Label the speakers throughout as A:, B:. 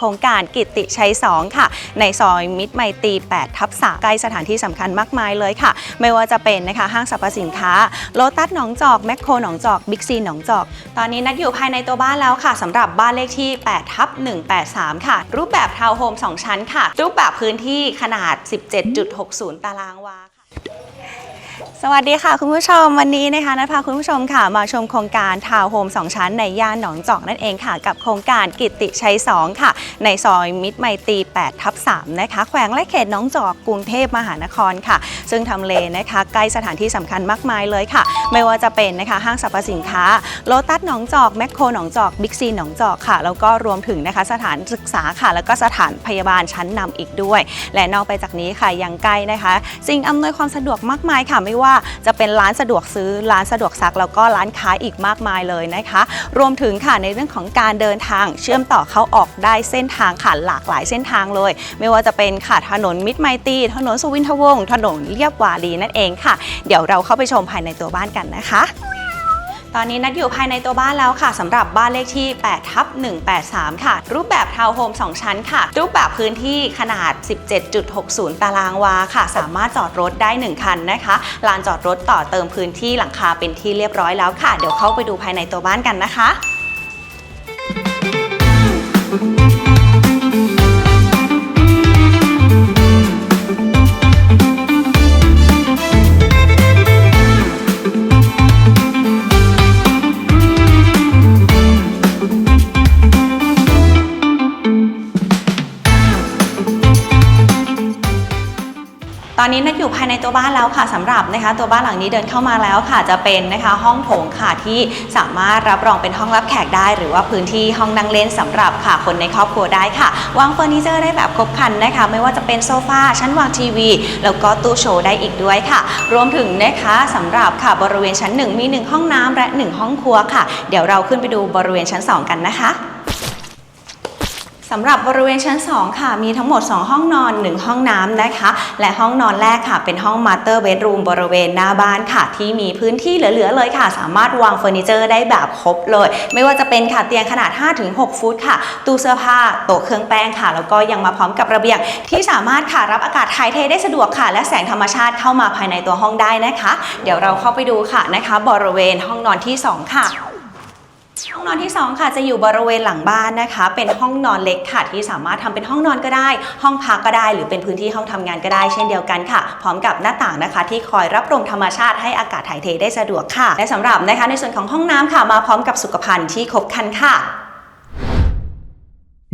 A: โครงการกิติชัย 2 ค่ะ ในซอยมิตรไมตรี8ทับ3ใกล้สถานที่สำคัญมากมายเลยค่ะ ไม่ว่าจะเป็นนะคะห้างสรรพสินค้าโลตัสหนองจอกแมคโครหนองจอกบิ๊กซีหนองจอก ตอนนี้นัดอยู่ภายในตัวบ้านแล้วค่ะสำหรับบ้านเลขที่8ทับ183 ค่ะ รูปแบบทาวน์โฮม2ชั้นค่ะ รูปแบบพื้นที่ขนาด 17.60 ตารางวาค่ะ สวัสดีค่ะ คุณผู้ชมวันนี้นะคะนัดพาคุณผู้ชมค่ะ มาชมโครงการทาวน์โฮม2 ชั้นในย่านหนองจอกนั่นเองค่ะ กับโครงการกิติชัย 2 ค่ะ ในซอยมิตรไมตรี8ทับ3นะคะ แขวงและเขตหนองจอกกรุงเทพมหานครค่ะ ซึ่งทำเลนะคะใกล้สถานที่สำคัญมากมายเลยค่ะ ไม่ว่าจะเป็นนะคะห้างสรรพสินค้าโลตัสหนองจอกแมคโครหนองจอกบิ๊กซีหนองจอกค่ะแล้วก็รวมถึงนะคะสถานศึกษาค่ะ แล้วก็สถานพยาบาลชั้นนำอีกด้วย และนอกไปจากนี้ค่ะยังใกล้นะคะ สิ่งอำนวยความสะดวกมากมายค่ะไม่ว่าจะเป็นร้านสะดวกซื้อร้านสะดวกซักแล้วก็ร้านค้าอีกมากมายเลยนะคะ รวมถึงค่ะในเรื่องของการเดินทางเชื่อมต่อเข้าออกได้เส้นทางค่ะหลากหลายเส้นทางเลย ไม่ว่าจะเป็นค่ะถนนมิตรไมตรีถนนสุวินทวงศ์ถนนเรียบวารีนั่นเองค่ะ เดี๋ยวเราเข้าไปชมภายในตัวบ้านกันนะคะ ตอนนี้นัดอยู่ภายในตัวบ้านแล้วค่ะสำหรับบ้านเลขที่8ทับ183 ค่ะ รูปแบบทาวน์โฮม 2 ชั้นค่ะ รูปแบบพื้นที่ขนาด 17.60 ตารางวาค่ะ สามารถจอดรถได้ 1 คันนะคะ ลานจอดรถต่อเติมพื้นที่หลังคาเป็นที่เรียบร้อยแล้วค่ะ เดี๋ยวเข้าไปดูภายในตัวบ้านกันนะคะ ตอนนี้นัดอยู่ภายในตัวบ้านแล้วค่ะสำหรับนะคะตัวบ้านหลังนี้เดินเข้ามาแล้วค่ะจะเป็นนะคะห้องโถงค่ะที่สามารถรับรองเป็นห้องรับแขกได้ หรือว่าพื้นที่ห้องนั่งเล่นสำหรับค่ะคนในครอบครัวได้ค่ะวางเฟอร์นิเจอร์ได้แบบครบครันนะคะ ไม่ว่าจะเป็นโซฟาชั้นวางทีวี แล้วก็ตู้โชว์ได้อีกด้วยค่ะ รวมถึงนะคะสำหรับค่ะบริเวณชั้น 1 มี 1 ห้องน้ำและ 1 ห้องครัวค่ะ เดี๋ยวเราขึ้นไปดูบริเวณชั้น 2 กันนะคะ สำหรับบริเวณชั้น 2 ค่ะ มีทั้งหมด 2 ห้องนอน 1 ห้องน้ำนะคะ และห้องนอนแรกค่ะ เป็นห้องมาสเตอร์เบดรูมบริเวณหน้าบ้านค่ะ ที่มีพื้นที่เหลือ ๆ เลยค่ะ สามารถวางเฟอร์นิเจอร์ได้แบบครบเลย ไม่ว่าจะเป็นค่ะเตียงขนาด 5-6 ฟุตค่ะ ตู้เสื้อผ้า โต๊ะเครื่องแป้งค่ะ แล้วก็ยังมาพร้อมกับระเบียง ที่สามารถค่ะรับอากาศถ่ายเทได้สะดวกค่ะ และแสงธรรมชาติเข้ามาภายในตัวห้องได้นะคะ เดี๋ยวเราเข้าไปดูค่ะนะคะ บริเวณห้องนอนที่ 2 ค่ะ ห้องนอนที่ 2 ค่ะจะอยู่บริเวณหลังบ้านนะคะ เป็นห้องนอนเล็กค่ะ ที่สามารถทำเป็นห้องนอนก็ได้ ห้องพักก็ได้ หรือเป็นพื้นที่ห้องทำงานก็ได้เช่นเดียวกันค่ะ พร้อมกับหน้าต่างนะคะ ที่คอยรับลมธรรมชาติให้อากาศถ่ายเทได้สะดวกค่ะ และสำหรับนะคะในส่วนของห้องน้ำค่ะมาพร้อมกับสุขภัณฑ์ที่ครบครันค่ะ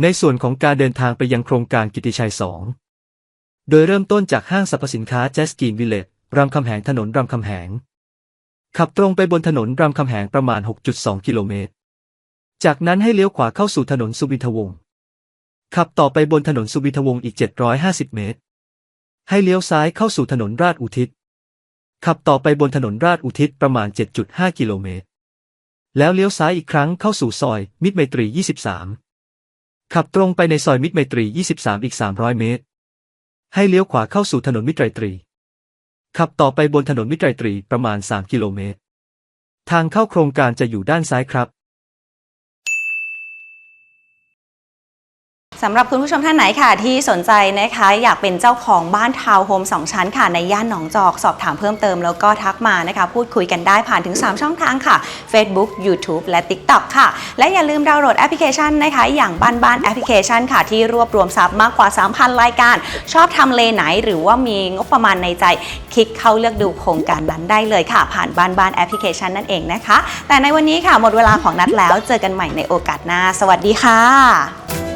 B: ในส่วนของการเดินทางไปยังโครงการกิติชัย 2 โดยเริ่มต้นจากห้างสรรพสินค้า j จ s กีนวิลเลจรามคำแหงถนนรามคำแหงขับตรงไปบนถนนรามคำแหงประมาณ 6.2 กิโลเมตร จากนั้นให้เลี้ยวขวาเข้าสู่ถนนสุวินทวงศ์ ขับต่อไปบนถนนสุวินทวงศ์อีก 750 เมตร ให้เลี้ยวซ้ายเข้าสู่ถนนราชอุทิศ ขับต่อไปบนถนนราชอุทิศประมาณ 7.5 กิโลเมตร แล้วเลี้ยวซ้ายอีกครั้งเข้าสู่ซอย มิตรไมตรี 23 ขับตรงไปในซอยมิตรไมตรี 23 อีก 300 เมตร ให้เลี้ยวขวาเข้าสู่ถนนมิตรไตรี ขับต่อไปบนถนนมิตรไตรีประมาณ 3 กิโลเมตร ทางเข้าโครงการจะอยู่ด้านซ้ายครับ
A: สำหรับคุณผู้ชมท่านไหนค่ะที่สนใจนะคะ อยากเป็นเจ้าของบ้านทาวน์โฮม2 ชั้นค่ะ ในย่านหนองจอกสอบถามเพิ่มเติมแล้วก็ทักมานะคะ พูดคุยกันได้ผ่านถึง 3 ช่องทางค่ะ Facebook YouTube และ TikTok ค่ะ และอย่าลืมดาวน์โหลดแอปพลิเคชันนะคะ อย่างบ้านบ้านแอปพลิเคชันค่ะ ที่รวบรวมซับมากกว่า 3,000 รายการ ชอบทำเลไหน หรือว่ามีงบประมาณในใจ คลิกเข้าเลือกดูโครงการนั้นได้เลยค่ะ ผ่านบ้านบ้านแอปพลิเคชันนั่นเองนะคะ แต่ในวันนี้ค่ะหมดเวลาของนัดแล้ว เจอกันใหม่ในโอกาสหน้า สวัสดีค่ะ